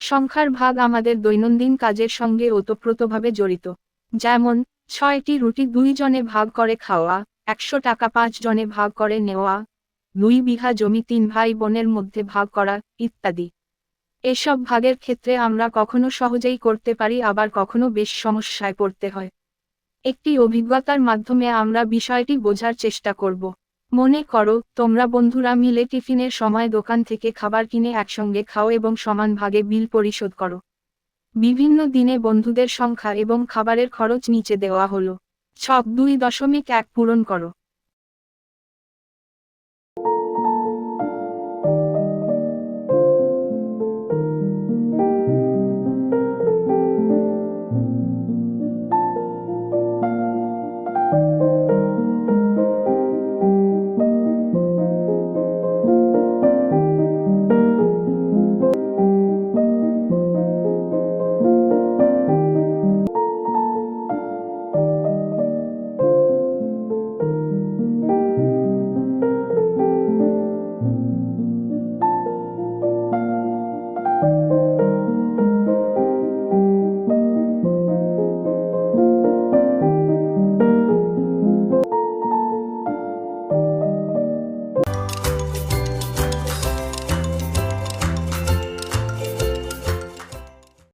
সংখ্যার ভাগ আমাদের দৈনন্দিন কাজের সঙ্গে ওতপ্রোতভাবে জড়িত। যেমন, ছয়টি রুটি দুই জনে ভাগ করে খাওয়া, একশো টাকা পাঁচ জনে ভাগ করে নেওয়া, দুই বিঘা জমি তিন ভাই বোনের মধ্যে ভাগ করা, ইত্যাদি। এসব ভাগের ক্ষেত্রে আমরা কখনো সহজেই করতে পারি, আবার কখনো বেশ সমস্যায় পড়তে হয়। একটি অভিজ্ঞতার মাধ্যমে আমরা বিষয়টি বোঝার চেষ্টা করব। মনে করো, তোমরা বন্ধুরা মিলে টিফিনের সময় দোকান থেকে খাবার কিনে একসঙ্গে খাও এবং সমান ভাগে বিল পরিশোধ করো। বিভিন্ন দিনে বন্ধুদের সংখ্যা এবং খাবারের খরচ নিচে দেওয়া হলো। ছক দুই দশমিক এক পূরণ করো।